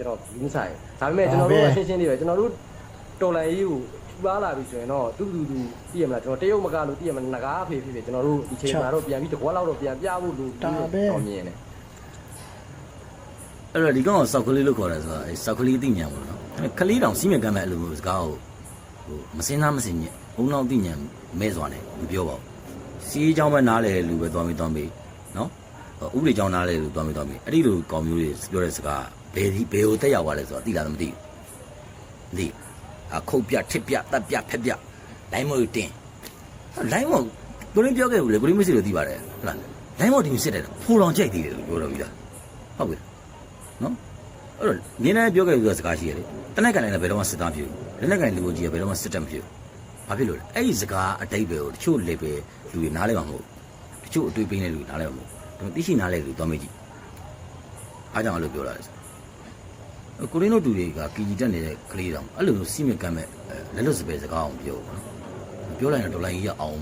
ကျွန်တော်ဘူးမဆိုင်ဒါပေမဲ့ကျွန်တော်တို့ကရှင်းရှင်းလေးပဲကျွန်တော်တို့တော်လန်ရေးကိုထူပါလာပြီဆိုရင်တော့တူတူတူသိရမလားကျွန်တော်တရုတ်မကလို့သိရမလားငကားဖေးဖေးဖေးကျွန်တော်တို့ဒီချိန်မှာတော့ပြန်ပြီးတကွာလောက်တော့ပြန်ပြဖို့လိုတော့မြင်တယ် အဲ့တော့ဒီကောင်ကစောက်ကလေးလို့ခေါ်တယ်ဆိုတာအဲစောက်ကလေးအသိဉာဏ်ပေါ့နော်အဲ့ကလေးတောင်စီးမြကမ်းမဲ့အလိုမျိုးစကားကိုဟိုမစင်းသားမစင်းညက်ဘုံတော်သိဉာဏ်မဲစွာနဲ့မပြောပါဘူးစီးเจ้าမဲ့နားလေလူပဲသွားပြီးသွားပြီးနော်ဥပဒေเจ้าနားလေလူသွားပြီးသွားပြီးအဲ့ဒီလိုကောင်မျိုးတွေပြောတဲ့စကား ဘယ်ဒီဘယ်ကိုတက်ရောက်သွားလဲဆိုတာသိလားမသိဘူးမသိအခုတ်ပြထစ်ပြတက်ပြဖက်ပြလိုင်းမို့တင်လိုင်းမို့ကိုရင်းပြောခဲ့ဘူးလေကိုရင်းမရှိလို့သိပါတယ်ဟုတ်လားလိုင်းမို့ဒီမစစ်တယ်ဖိုးလောင်ကြိုက်သေးတယ်လို့ပြောတော့ပြီလားဟုတ်ပြီနော်အဲ့တော့နင်းနေပြောခဲ့ပြီးတော့စကားရှိရတယ်တနက်ကလည်းဘယ်တော့မှစစ်သားဖြစ်ဘူးလက်နက်ကလည်းလူကိုကြီးကဘယ်တော့မှစစ်တက်မဖြစ်ဘူးဘာဖြစ်လို့လဲအဲ့ဒီစကားအတိတ်ပဲကိုတချို့လေပဲလူတွေနားလဲမှာမဟုတ်ဘူးတချို့အတွေ့ပေးနေလူတွေနားလဲမှာမဟုတ်ဘူးဒါပေမဲ့သိရှိနားလဲလူသွားမေးကြည့်အားကြောင့်အဲ့လိုပြောလာတယ်ဆို ကိုရင်းတို့တူတွေကကီဂျီတက်နေတဲ့ကလေးတောင်အဲ့လိုမျိုးစီမကမ်းမဲ့လက်လွတ်စပယ်စကားအောင်ပြောပါတော့ပြောလိုက်ရင်ဒေါ်လာကြီးရအောင်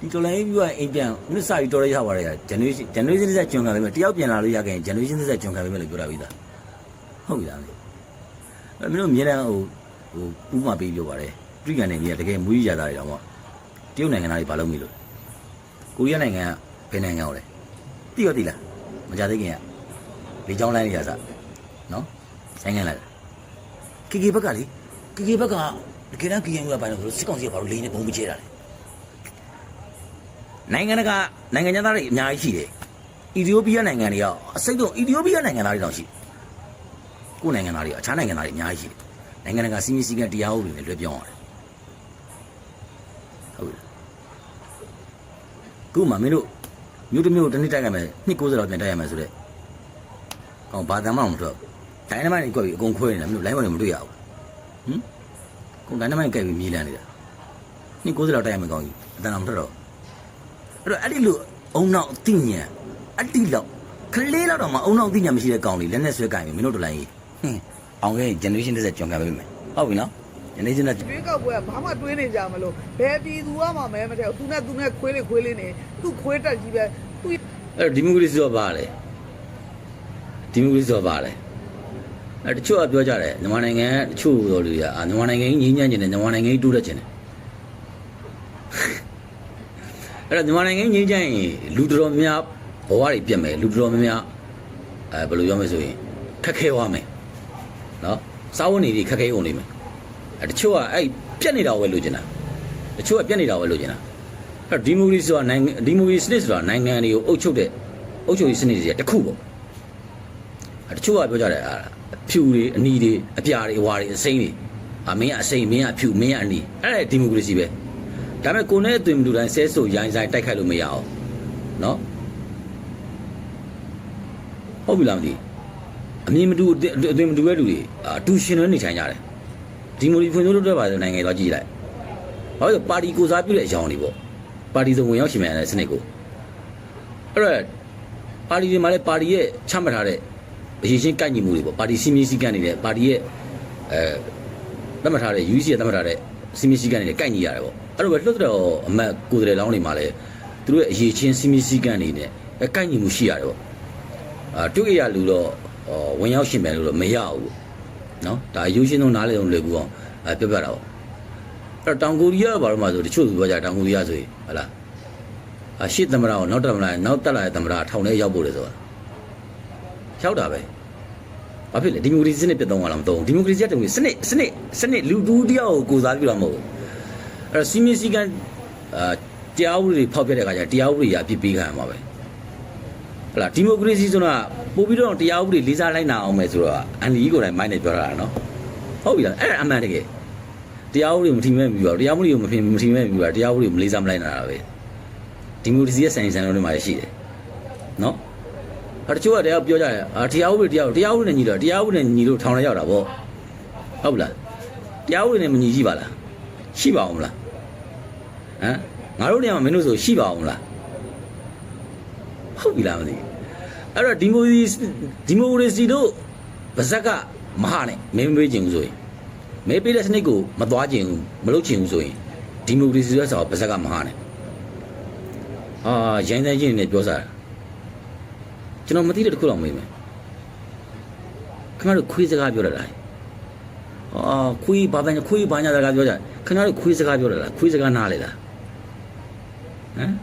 ဒီဒေါ်လာကြီးပြီးတော့အိမ်ပြန်မြစ်စာကြီးတော်ရရပါရ generation generation ဆက်ကျွန်ခံပေးမယ်တယောက်ပြန်လာလို့ရခဲ့ရင် generation ဆက်ကျွန်ခံပေးမယ်လို့ပြောတာပြီးသားဟုတ်ပြီလားအဲ့မင်းတို့မြင်တဲ့ဟိုဟိုဥပမာပေးပြောပါတယ်ပြည်ကန်နေကြီးကတကယ်မွေးရတာတွေတော့ပေါ့တရုတ်နိုင်ငံသားတွေဘာလုပ်မိလို့ကိုရီးယားနိုင်ငံကဘယ်နိုင်ငံရောက်လဲတိရောတိလားမကြသေးခင်က လေချောင်းလိုင်းနေရစားနော်ဆိုင်ငံလာကီကီဘက်ကလေကီကီဘက်ကတကယ်တမ်းကီကီကပိုင်းလို့စစ်ကောင်စီကဘာလို့လိန်နေဘုံမကျဲတာလဲနိုင်ငံတကာနိုင်ငံသားတွေအများကြီးရှိတယ်။အီသီယိုးပီးယားနိုင်ငံတွေကအစိတ်တော့အီသီယိုးပီးယားနိုင်ငံသားတွေတောင်ရှိတယ်။ကိုယ်နိုင်ငံသားတွေအခြားနိုင်ငံသားတွေအများကြီးရှိတယ်။နိုင်ငံတကာစီမီစီကတရားဥပဒေနဲ့လွှဲပြောင်းရတယ်။ဟုတ်ပြီ။ခုမှမင်းတို့မြို့တစ်မြို့တစ်နှစ်တိုက်ရမယ်နှစ်90လောက်ပြန်တိုက်ရမယ်ဆိုတော့ ကောင်ဘာတမ်းမှမထွက်ဒိုင်းနမိုက်ကိုကြွပြီးအကုန်ခွဲနေတာမင်းတို့လိုင်းပေါ်နေမတွေ့ရဘူး။ဟမ်။ကုန်ဒိုင်းနမိုက်ကြိုက်ပြီးမြေးလန်းနေတာ။နှစ်90လောက်တိုက်ရမယ်ကောင်ကြီးအတန်တော်မထွက်တော့အဲ့တော့အဲ့ဒီလိုအုံနောက်အသိဉာဏ်အတိလောက်ကလေးလောက်တော့မှအုံနောက်အသိဉာဏ်မရှိတဲ့ကောင်လေးလက်နဲ့ဆွဲကင်ပြီမင်းတို့တို့လိုက်ရေးဟင်းအောင်ခဲ့ generation တစ်ဆက်ကျွန်ခံပေးမယ်ဟုတ်ပြီနော် generation တစ်တွေးကောက်ပွဲကဘာမှတွေးနေကြမလို့ဘယ်ပြည်သူကမှမဲမတဲ့သူနဲ့သူနဲ့ခွေးလေးခွေးလေးနေသူ့ခွေးတက်ကြီးပဲသူ့အဲ့တော့ဒီမိုကရေစီတော့ပါလေ ဒီမိုကရေစီတော့ပါလေအဲ့တချို့ကပြောကြတယ်မြန်မာနိုင်ငံကတချို့တော်လူတွေကအာမြန်မာနိုင်ငံကြီးငြိမ်းချမ်းခြင်းနဲ့မြန်မာနိုင်ငံကြီးတိုးတက်ခြင်းနဲ့အဲ့တော့မြန်မာနိုင်ငံကြီးငြိမ်းချမ်းရင်လူတော်တော်များဘဝတွေပြတ်မယ်လူတော်တော်များအဲဘယ်လိုပြောမလဲဆိုရင်ခက်ခဲသွားမယ်နော်စာဝန်နေတွေခက်ခဲကုန်နေမယ်အဲ့တချို့ကအဲ့ပြတ်နေတာကိုပဲလိုချင်တာတချို့ကပြတ်နေတာကိုပဲလိုချင်တာအဲ့ဒီမိုကရေစီဆိုတာနိုင်ငံဒီမိုကရေစီစနစ်ဆိုတာနိုင်ငံတွေကိုအုပ်ချုပ်တဲ့အုပ်ချုပ်ရေးစနစ်တွေတစ်ခုပေါ့အဲ့ တချို့ကပြောကြတယ်အာအဖြူတွေအနီတွေအပြာတွေအဝါတွေအစိမ်းတွေအာမင်းကအစိမ်းမင်းကအဖြူမင်းကအနီအဲ့ဒါဒီမိုကရေစီပဲဒါပေမဲ့ကိုယ်နဲ့အသွင်မတူတိုင်းဆဲဆိုရိုင်းဆိုင်တိုက်ခိုက်လို့မရအောင်နော်ဟုတ်ပြီလားမသိအမြင်မတူအသွင်မတူတဲ့လူတွေအာအတူရှင်တွေနေထိုင်ကြတယ်ဒီမိုကရေစီဖွံ့ဖြိုးတိုးတက်ပါတဲ့နိုင်ငံတွေတော့ကြည့်လိုက်ဘာလို့လဲပါတီကိုစားပြုတဲ့အကြောင်းတွေပေါ့ပါတီစုံဝင်ရောက်ရှင်မြန်တဲ့စနစ်ကိုအဲ့တော့ပါတီတွေမှာလည်းပါတီရဲ့ချမှတ်ထားတဲ့ အရေးချင်းကိုက်ညီမှုတွေပေါ့ပါတီစီမီစီကန်နေတဲ့ပါတီရဲ့အဲသတ်မှတ်ထားတဲ့ UC ရဲ့သတ်မှတ်ထားတဲ့စီမီစီကန်နေတဲ့ကိုက်ညီရတယ်ပေါ့အဲ့လိုပဲလွတ်တော်အမတ်ကိုယ်တိုင်လောင်းတွေမှာလည်းသူတို့ရဲ့အရေးချင်းစီမီစီကန်နေနဲ့အဲကိုက်ညီမှုရှိရတယ်ပေါ့အာတွေ့ရလူတော့ဝင်ရောက်ရှင်မြန်လို့တော့မရဘူးပေါ့နော်ဒါအယူရှင်းဆုံးနားလည်အောင်လွယ်ကူအောင်အဲပြောပြတာပေါ့အဲ့တော့တောင်ကိုရီးယားဘာလို့မှဆိုတချို့သူပြောကြတောင်ကိုရီးယားဆိုရင်ဟလာအရှိသမရအောင်နောက်တက်မလာနောက်တက်လာတဲ့သမရထောင်ထဲရောက်ဖို့လေဆိုတာ ရောက်တာပဲဘာဖြစ်လဲဒီမိုကရေစီစနစ်ပြတ်သုံးရလားမသုံးဒီမိုကရေစီကတည်းကစနစ်စနစ်စနစ်လူတူတယောက်ကိုကိုစားပြုတာမဟုတ်ဘူးအဲ့တော့စီမီစီကန်အာတရားဥပဒေဖောက်ပြတဲ့အခါကျတရားဥပဒေရအပြစ်ပေးခံရမှာပဲဟလာဒီမိုကရေစီဆိုတာပို့ပြီးတော့တရားဥပဒေလေးစားလိုက်နာအောင်မယ်ဆိုတော့အန်လီကိုယ်တိုင်မိုင်းနေပြောတာနော်ဟုတ်ပြီလားအဲ့ဒါအမှန်တကယ်တရားဥပဒေမထီမဲ့ပြီးတော့တရားဥပဒေကိုမဖြစ်မထီမဲ့ပြီးတော့တရားဥပဒေကိုမလေးစားမလိုက်နိုင်တာပဲဒီမိုကရေစီရဲ့ဆိုင်ဆိုင်လုံးတွေမှာရှိတယ်နော် အဲတချို့ကတရားပြောကြတယ်အာတရားဥပဒေတရားတရားဥပဒေနဲ့ညီတော့တရားဥပဒေနဲ့ညီလို့ထောင်ထဲရောက်တာပေါ့ဟုတ်ပြီလားတရားဥပဒေနဲ့မညီကြည့်ပါလားရှိပါအောင်မလားဟမ်ငါတို့နေရာမှာမင်းတို့ဆိုရှိပါအောင်မလားဟုတ်ပြီလားမသိဘူးအဲ့တော့ဒီမိုကရေစီဒီမိုကရေစီတို့ဗဇက်ကမဟာနဲ့မင်းမပေးခြင်းဘူးဆိုရင်မဲပေးတဲ့စနစ်ကိုမသွားခြင်းဘူးမလုပ်ခြင်းဘူးဆိုရင်ဒီမိုကရေစီဆိုတဲ့စာကိုပါဇက်ကမဟာနဲ့အာရိုင်းဆိုင်ချင်းနဲ့ပြောစားတာ ကျွန်တော်မသိတဲ့တစ်ခုတော့မေးမယ် ခင်ဗျားတို့ခွေးစကားပြောရတာအာခွေးဘာပန်ခွေးဘာညာစကားပြောကြခင်ဗျားတို့ခွေးစကားပြောရတာခွေးစကားနားလေလားဟမ်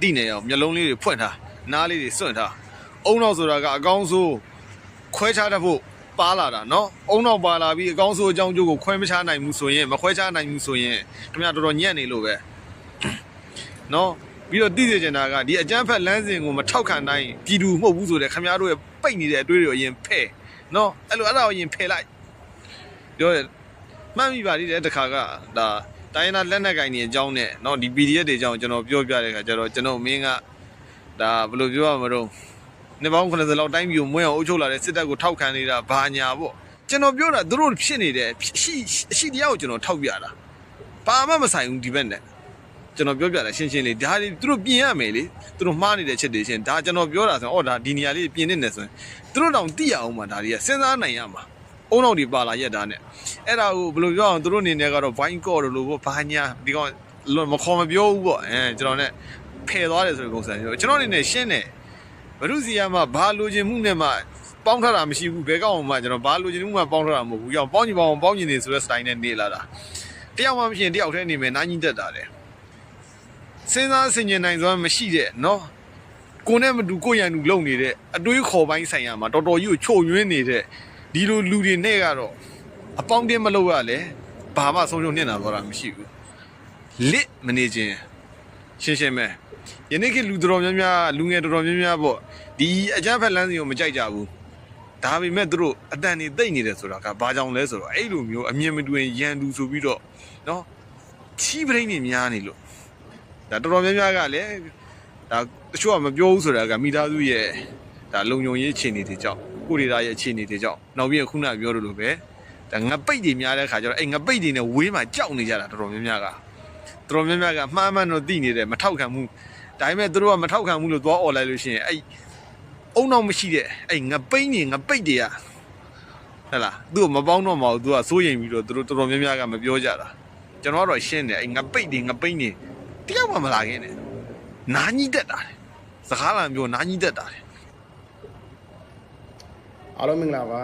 တိနေအောင်မျက်လုံးလေးတွေဖွင့်ထားနားလေးတွေစွန့်ထားအုံနောက်ဆိုတာကအကောင်းဆိုးခွဲခြားတတ်ဖို့ပါလာတာเนาะအုံနောက်ပါလာပြီးအကောင်းဆိုးအကြောင်းကျိုးကိုခွဲမခြားနိုင်ဘူးဆိုရင်မခွဲခြားနိုင်ဘူးဆိုရင်ခင်ဗျားတော်တော်ညံ့နေလို့ပဲ เนาะပြီးတော့သိစေချင်တာကဒီအကြမ်းဖက်လမ်းစဉ်ကိုမထောက်ခံနိုင်ပြည်သူမဟုတ်ဘူးဆိုတဲ့ခင်ဗျားတို့ရဲ့ပိတ်နေတဲ့အတွေးတွေကိုအရင်ဖဲ့เนาะအဲ့လိုအဲ့ဒါကိုအရင်ဖယ်လိုက်ပြောရမှတ်မိပါသေးတယ်တခါကဒါတိုင်းနာလက်နက်ကင်နေအကြောင်းနဲ့เนาะဒီ PDF တွေအကြောင်းကျွန်တော်ပြောပြတဲ့အခါကျတော့ကျွန်တော်မင်းကဒါဘယ်လိုပြောရမလို့ နှစ်ပေါင်း90လောက်တိုင်းပြည်ကိုမွေးအောင်အုပ်ချုပ်လာတဲ့စစ်တပ်ကိုထောက်ခံနေတာဘာညာပေါ့ကျွန်တော်ပြောတာသူတို့ဖြစ်နေတယ်ရှိရှိတရားကိုကျွန်တော်ထောက်ပြတာဘာမှမဆိုင်ဘူးဒီဘက်နဲ့ ကျွန်တော်ပြောပြတာရှင်းရှင်းလေးဒါတွေသူတို့ပြင်ရမယ်လေသူတို့မှားနေတဲ့ချက်တွေရှင်းဒါကျွန်တော်ပြောတာဆိုတော့အော်ဒါဒီနေရာလေးပြင်နေတယ်ဆိုရင်သူတို့တောင်သိရအောင်မှာဒါတွေကစဉ်းစားနိုင်ရမှာအုံနောက်ဒီပါလာရက်တာနဲ့အဲ့ဒါကိုဘယ်လိုပြောအောင်သူတို့အနေနဲ့ကတော့ဘိုင်းကော့တို့လို့ပေါ့ဘာညာဒီကောင်မခေါ်မပြောဘူးပေါ့အဲကျွန်တော်နဲ့ဖယ်သွားတယ်ဆိုတဲ့ပုံစံမျိုးကျွန်တော်အနေနဲ့ရှင်းတယ်ဘရုစီယာမှာဘာလိုချင်မှုနဲ့မှပေါင်းထားတာမရှိဘူးဘယ်ကောင်မှကျွန်တော်ဘာလိုချင်မှုမှပေါင်းထားတာမဟုတ်ဘူးကြောင်ပေါင်းချင်ပေါင်းပေါင်းချင်နေဆိုတဲ့ style နဲ့နေလာတာတယောက်မှမဖြစ်ရင်တယောက်တည်းနေမယ်နားကြီးတက်တာလေ စဉ်းစားဆင်ခြင်နိုင်စွမ်းမရှိတဲ့နော်ကိုနဲ့မတူကိုရန်တူလုံနေတဲ့အတွေးခေါ်ပိုင်းဆိုင်ရာမှာတော်တော်ကြီးကိုချို့ယွင်းနေတဲ့ဒီလိုလူတွေနဲ့ကတော့အပေါင်းတင်းမလုပ်ရလဲဘာမှဆုံးရှုံးနေတာတော့တာမရှိဘူးလစ်မနေခြင်းရှင်းရှင်းပဲယနေ့ခေတ်လူတော်များများလူငယ်တော်တော်များများပေါ့ဒီအကြမ်းဖက်လမ်းစဉ်ကိုမကြိုက်ကြဘူးဒါပေမဲ့သူတို့အတန်နေတိတ်နေတယ်ဆိုတာကဘာကြောင့်လဲဆိုတော့အဲ့လိုမျိုးအမြင်မတွင်ရန်သူဆိုပြီးတော့နော်ချီးပရိန်းနေများနေလို့ ဒါတော်တော်များများကလည်းဒါတချို့ကမပြောဘူးဆိုတာကမိသားစုရဲ့ဒါလုံုံရေးအခြေအနေတွေကြောင့်ကိုရီးယားရဲ့အခြေအနေတွေကြောင့်နောက်ပြီးခုနကပြောလို့လို့ပဲဒါငပိတ်တွေများတဲ့ခါကျတော့အဲ့ငပိတ်တွေနဲ့ဝေးမှာကြောက်နေကြတာတော်တော်များများကတော်တော်များများကမှားမှန်တော့သိနေတယ်မထောက်ခံမှုဒါပေမဲ့သူတို့ကမထောက်ခံဘူးလို့သွားអော်လိုက်လို့ရှိရင်အဲ့အုံနောက်မရှိတဲ့အဲ့ငပိန်းနေငပိတ်တွေကဟဲ့လားသူ့ကိုမပေါင်းတော့မအောင်သူကစိုးရိမ်ပြီးတော့သူတို့တော်တော်များများကမပြောကြတာကျွန်တော်ကတော့ရှင်းတယ်အဲ့ငပိတ်တွေငပိန်းနေ တယောက်မှမလာခင်နဲ့နာကြီးတက်တာလေစကားလာပြောနာကြီးတက်တာလေအားလုံးမင်္ဂလာပါ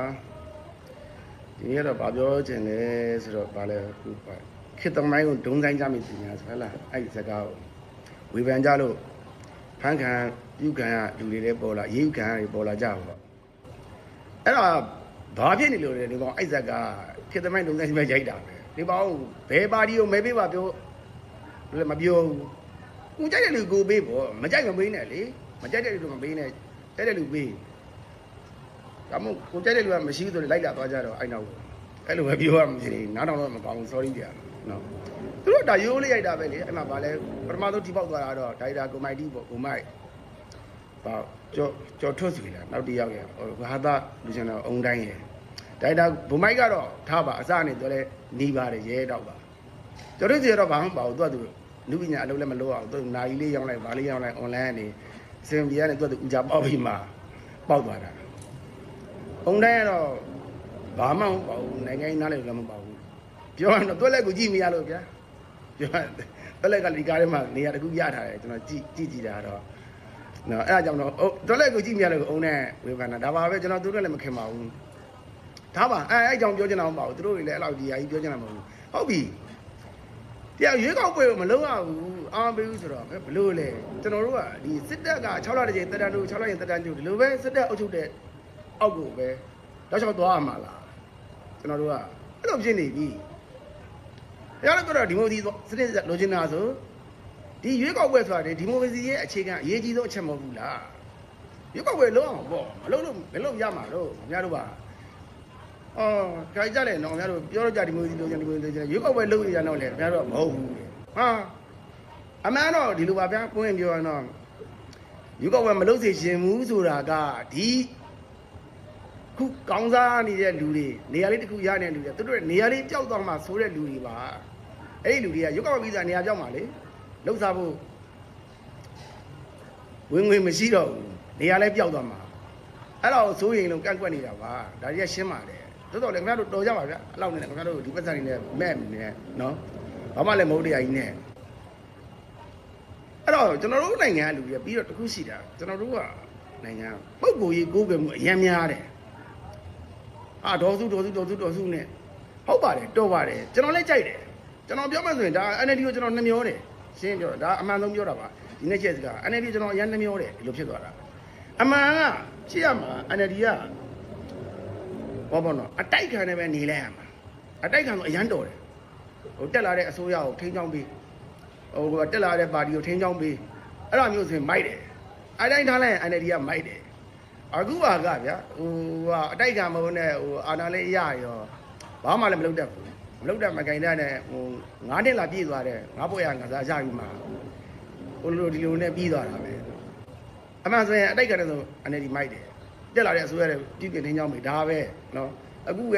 ဒီနေ့တော့ဗာပြောချင်တယ်ဆိုတော့ဗာလဲခုပါခေတ်သမိုင်းကိုဒုံဆိုင်ကြမိပညာဆိုဟဲ့လားအဲ့ဒီစကားကိုဝေဖန်ကြလို့ဖန်ခံပြုခံရလူတွေလည်းပေါ်လာရေးယူခံရတွေပေါ်လာကြပါတော့အဲ့ဒါဘာဖြစ်နေလို့လဲဒီကောင်အဲ့စကားခေတ်သမိုင်းဒုံဆိုင်ပဲရိုက်တာပဲဒီပေါင်းဘယ်ပါတီကိုမဲပေးပါပြော လည်းမပြောဘူးကိုကြိုက်တဲ့လူကိုပေးပေါ့မကြိုက်မပေးနဲ့လေမကြိုက်တဲ့လူမပေးနဲ့ကြိုက်တဲ့လူပေးဒါမို့ကိုကြက်တဲ့လူကမရှိဘူးဆိုရင်လိုက်လာသွားကြတော့အဲ့နောက်ကိုအဲ့လိုပဲပြောရမှဖြစ်နေနားထောင်တော့မကောင်းဘူး sorry ကြာနော်သူတို့ဒါရိုးလေးရိုက်တာပဲလေအဲ့မှာဗာလဲပထမဆုံးထိပေါက်သွားတာတော့ဒါရိုက်တာကိုမိုက်တီပေါ့ကိုမိုက်ဘာကြောကြောထွတ်စီလားနောက်တစ်ယောက်ရဟိုဟာသာလူရှင်တော်အုံတိုင်းရဒါရိုက်တာဘုံမိုက်ကတော့ထားပါအစနဲ့တော့လဲနေပါတယ်ရဲတော့ပါကြောထွတ်စီကတော့ဘာမှမပါဘူးသူကသူ လူပညာအလုပ်လည်းမလုပ်အောင်သူနာကြီးလေးရောင်းလိုက်ဗာလေးရောင်းလိုက် online ကနေအစင်ပြေကနေသူကသူဦးကြပေါက်ပြီးမှပေါက်သွားတာ။ပုံတိုင်းကတော့ဘာမှမပေါ့ဘူးနိုင်ငံရေးနားလည်းလည်းမပေါ့ဘူး။ပြောရတော့တွက်လက်ကိုကြည့်မရလို့ဗျာ။ပြောရတွက်လက်ကဒီကားထဲမှာနေရာတစ်ခုရထားတယ်ကျွန်တော်ကြည့်ကြည့်ကြည့်တာတော့နော်အဲ့ဒါကြောင့်တော့တွက်လက်ကိုကြည့်မရလို့အုံနဲ့ဝေဖန်တာဒါပါပဲကျွန်တော်သူတို့လည်းမခင်ပါဘူး။ဒါပါအဲအဲ့ကြောင့်ပြောချင်တာမပေါ့ဘူးသူတို့တွေလည်းအဲ့လောက်ဒီအကြီးပြောချင်တာမဟုတ်ဘူး။ဟုတ်ပြီ။ တရားရွေးကောက်ပွဲကိုမလုံးရဘူးအားပေးဘူးဆိုတော့ဘလို့လဲကျွန်တော်တို့ကဒီစစ်တပ်က6လတစ်ချိန်တက်တန်းတို့6လရင်တက်တန်းတို့ဒီလိုပဲစစ်တပ်အုပ်ချုပ်တဲ့အောက်ကိုပဲတော့ချောက်သွားရမှာလားကျွန်တော်တို့ကအဲ့လိုဖြစ်နေပြီ။တရားလည်းပြောတော့ဒီမိုဒီစနစ်လိုချင်တာဆိုဒီရွေးကောက်ပွဲဆိုတာဒီမိုကရေစီရဲ့အခြေခံအရေးကြီးဆုံးအချက်မဟုတ်ဘူးလား။ရွေးကောက်ပွဲလုံးအောင်ပေါ့မလုံးလို့မလုံးရမှာတော့ခင်ဗျားတို့က အော်ခိုင်ကြတယ်နော်ခင်ဗျားတို့ပြောတော့ကြဒီမိုကရေစီလိုချင်ဒီမိုကရေစီရွေးကောက်ပွဲလုံးရရတော့လေခင်ဗျားတို့ကမဟုတ်ဘူး။ဟာအမှန်တော့ဒီလိုပါဗျာပွင့်ပြောရတော့ရွေးကောက်ပွဲမလုံးစေချင်ဘူးဆိုတာကဒီခုကောင်းစားနေတဲ့လူတွေနေရာလေးတစ်ခုရနေတဲ့လူတွေသူတို့နေရာလေးကြောက်သွားမှဆိုတဲ့လူတွေပါအဲ့ဒီလူတွေကရုပ်ကောက်ပြီးစားနေရာကြောက်မှလေလှုပ်ရှားဖို့ဝင်ငွေမရှိတော့ဘူးနေရာလည်းပျောက်သွားမှာအဲ့တော့စိုးရင်လုံးကန့်ကွက်နေတာပါဒါတွေကရှင်းပါတယ် သို့တော်လည်းခင်ဗျားတို့တော်ကြပါဗျအဲ့လောက်နေတယ်ခင်ဗျားတို့ဒီပတ်စံနေနဲ့မဲ့နေနော်ဘာမှလည်းမဟုတ်တရားကြီးနဲ့အဲ့တော့ကျွန်တော်တို့နိုင်ငံကလူတွေပြီးတော့တစ်ခုရှိတာကျွန်တော်တို့ကနိုင်ငံပုပ်ကိုကြီးကိုးကွယ်မှုအရင်များတယ်အာဒေါ်စုဒေါ်စုဒေါ်စုဒေါ်စုနဲ့ဟုတ်ပါတယ်တော်ပါတယ်ကျွန်တော်လည်းကြိုက်တယ်ကျွန်တော်ပြောမှဆိုရင်ဒါ NLD ကိုကျွန်တော်နှမျောတယ်ရှင်းပြောဒါအမှန်ဆုံးပြောတာပါဒီနေ့ချက်စကား NLD ကျွန်တော်အရင်နှမျောတယ်ဒီလိုဖြစ်သွားတာအမှန်ကကြည့်ရမှာ NLD က ဘောဘောနော်အတိုက်ခံနေပဲနေလိုက်ရမှာအတိုက်ခံဆိုအရန်တော်တယ်ဟိုတက်လာတဲ့အစိုးရကိုထိန်းချောင်းပြီးဟိုတက်လာတဲ့ပါတီကိုထိန်းချောင်းပေးအဲ့လိုမျိုးဆိုရင်မိုက်တယ်အတိုင်းထားလိုက်ရင် NLD ကမိုက်တယ်အခုကကဗျာဟိုကအတိုက်ခံမဟုတ်နဲ့ဟိုအာနာလေးရရောဘာမှလည်းမလုပ်တတ်ဘူးမလုပ်တတ်မကင်တဲ့နဲ့ဟို၅နှစ်လာပြည့်သွားတယ်ငါ့ဘွယ်ကငါစားချပြီးမှဟိုလိုဒီလိုနဲ့ပြီးသွားတာပဲအမှန်ဆိုရင်အတိုက်ခံတဲ့ဆို NLD မိုက်တယ် တက်လာတဲ့အစိုးရတဲ့ပြည်ပြင်ထိန်းချောင်းပေးဒါပဲနော်အခုက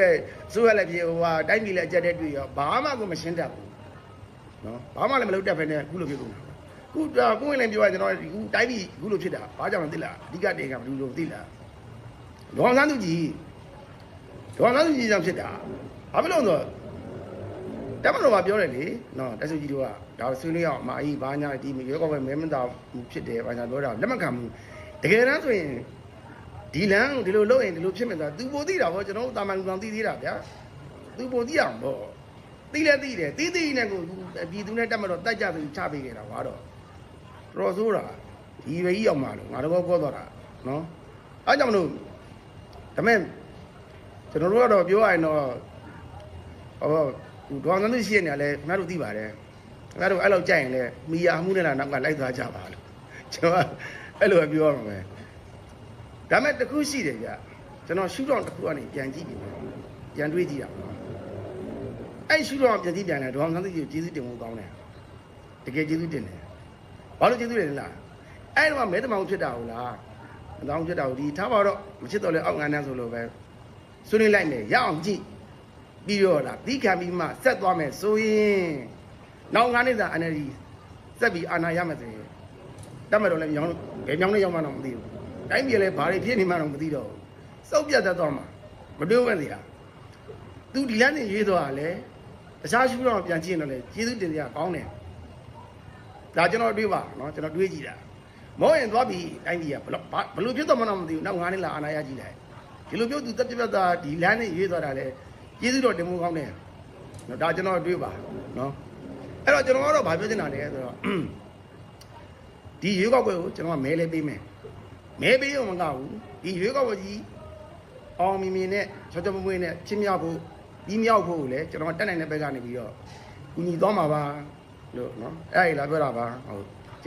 စိုးရလည်းပြေဟိုဟာတိုင်းပြည်လည်းအကြက်တဲ့တွေ့ရောဘာမှကိုမရှင်းတတ်ဘူးနော်ဘာမှလည်းမလုပ်တတ်ဖ ೇನೆ အခုလိုဖြစ်ကုန်တာခုဒါကိုယ်ဝင်လည်းပြောရကျွန်တော်ဒီခုတိုင်းပြည်အခုလိုဖြစ်တာဘာကြောင့်လဲသိလားအဓိကတင်ကဘယ်လိုလို့သိလားဒေါ်စန်းသူကြီးဒေါ်စန်းသူကြီးကြောင့်ဖြစ်တာဘာဖြစ်လို့လဲဆိုတော့တမန်တော်ကပြောတယ်လေနော်တက်စုကြီးတို့ကဒါဆွေးနွေးအောင်အမကြီးဘာညာဒီရွေးကောက်ပွဲမဲမန်းတာဖြစ်တယ်ဘာညာပြောတာလက်မခံဘူးတကယ်တမ်းဆိုရင် ဒီလမ်းဒီလိုလုပ်ရင်ဒီလိုဖြစ်မယ်ဆိုတာ तू ပိုသိတာဗောကျွန်တော်တို့တာမန်လူကောင်သိသေးတာဗျာ तू ပိုသိအောင်ဗောသိလဲသိတယ်သိသိနဲ့ကိုပြည်သူနဲ့တက်မတော့တက်ကြသူချပေးခဲ့တာကွာတော့တော်ဆိုးတာဒီပဲကြီးအောင်ပါလို့ငါတော့ကောသွားတာနော်အားကြောင့်မလို့ဒါမဲ့ကျွန်တော်တို့ကတော့ပြောရရင်တော့ဟောဒေါအောင်သန်းရှိရနေရလဲခင်ဗျားတို့သိပါတယ်ခင်ဗျားတို့အဲ့လောက်ကြိုက်ရင်လဲမီယာမှုနဲ့လာနောက်ကလိုက်သွားကြပါလို့ကျွန်တော်အဲ့လိုပဲပြောရမှာပဲ ဒါမဲ့တစ်ခုရှိတယ်ဗျကျွန်တော်ရှူတော့တစ်ခုကနေပြန်ကြည့်ပြီပြန်တွေးကြည့်တာပေါ့အဲ့ရှုတော့ပြည်စည်းပြန်တယ်ဒေါအောင်ဆန်းစုကြည်ကိုကျေးဇူးတင်ဖို့ကောင်းတယ်တကယ်ကျေးဇူးတင်တယ်ဘာလို့ကျေးဇူးတင်လဲလားအဲ့တော့မဲတမောင်ဖြစ်တာဟုတ်လားမတောင်းဖြစ်တာဟုတ်ဒီထားပါတော့မချစ်တော့လဲအောက်ငန်းတန်းဆိုလို့ပဲဆွေးနွေးလိုက်မယ်ရအောင်ကြည့်ပြီးတော့လားသီးခံပြီးမှဆက်သွားမယ်ဆိုရင်နောက်ငါးနှစ်သာ NLD ဆက်ပြီးအာဏာရမယ်ဆိုရင်တတ်မတော်လဲမြောင်းဘယ်မြောင်းနဲ့ရောက်မှတော့မသိဘူး တိုင်းပြည်လည်းဘာတွေဖြစ်နေမှတော့မသိတော့ဘူးစုပ်ပြတ်တတ်သွားမှာမတွေးဝင်စရာသူဒီလမ်းနေရေးသွားတာလေတခြားရှုတော့ပြန်ကြည့်ရင်တော့လေကျေးဇူးတင်စရာကောင်းတယ်ဒါကျွန်တော်တွေးပါနော်ကျွန်တော်တွေးကြည့်တာမောရင်သွားပြီးတိုင်းပြည်ကဘလို့ဘလို့ဖြစ်တော့မှတော့မသိဘူးနောက်9နှစ်လာအာနာရကြည့်လိုက်ဒီလိုမျိုးသူတက်ပြတ်သားဒီလမ်းနေရေးသွားတာလေကျေးဇူးတော်တင်မှုကောင်းတယ်နော်ဒါကျွန်တော်တွေးပါနော်အဲ့တော့ကျွန်တော်ကတော့ဗာပြောချင်တာလေဆိုတော့ဒီရွေးကောက်ပွဲကိုကျွန်တော်ကမဲလဲပေးမယ် မဲပေးရုံမကဘူးဒီရွေးကောက်ပွဲကြီးအောင်မြင်မြင်နဲ့ချောချောမွေ့မွေ့နဲ့ချင်းမြောက်ဖို့ပြီးမြောက်ဖို့ကိုလည်းကျွန်တော်တက်နိုင်တဲ့ဘက်ကနေပြီးတော့ကူညီသွားမှာပါလို့နော်အဲ့ဒါကြီးလာပြောတာပါဟုတ်